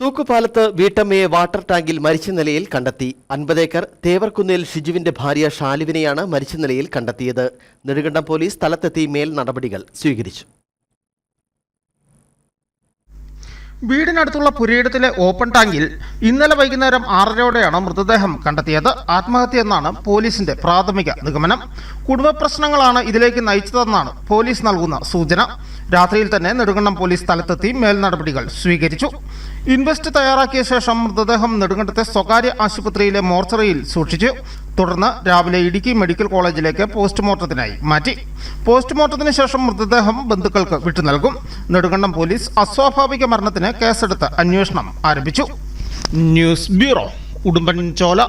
തൂക്കുപാലത്ത് വീട്ടമ്മയെ വാട്ടർ ടാങ്കിൽ മരിച്ച നിലയിൽ കണ്ടെത്തി. അൻപതേക്കർ തേവർകുന്നിൽ ഷിജുവിന്റെ ഭാര്യ ഷാലുവിനെയാണ് മരിച്ച നിലയിൽ കണ്ടെത്തിയത്. നെടുകണ്ടം പോലീസ് സ്ഥലത്തെത്തി മേൽ നടപടികൾ സ്വീകരിച്ചു. വീടിനടുത്തുള്ള പുരയിടത്തിലെ ഓപ്പൺ ടാങ്കിൽ ഇന്നലെ വൈകുന്നേരം ആറരയോടെയാണ് മൃതദേഹം കണ്ടെത്തിയത്. ആത്മഹത്യയെന്നാണ് പോലീസിന്റെ പ്രാഥമിക നിഗമനം. കുടുംബ പ്രശ്നങ്ങളാണ് ഇതിലേക്ക് നയിച്ചതെന്നാണ് പോലീസ് നൽകുന്ന സൂചന. രാത്രിയിൽ തന്നെ നെടുങ്കണ്ടം പോലീസ് സ്ഥലത്തെത്തി മേൽ നടപടികൾ സ്വീകരിച്ചു. ഇൻവെസ്റ്റ് തയ്യാറാക്കിയ ശേഷം മൃതദേഹം നെടുങ്കണ്ടത്തെ സ്വകാര്യ ആശുപത്രിയിലെ മോർച്ചറിയിൽ സൂക്ഷിച്ചു. തുടർന്ന് രാവിലെ ഇടുക്കി മെഡിക്കൽ കോളേജിലേക്ക് പോസ്റ്റ്മോർട്ടത്തിനായി മാറ്റി. പോസ്റ്റ്മോർട്ടത്തിന് ശേഷം മൃതദേഹം ബന്ധുക്കൾക്ക് വിട്ടു നൽകും. നെടുങ്കണ്ടം പോലീസ് അസ്വാഭാവിക മരണത്തിന് കേസെടുത്ത് അന്വേഷണം ആരംഭിച്ചു. News bureau Udumbanchola.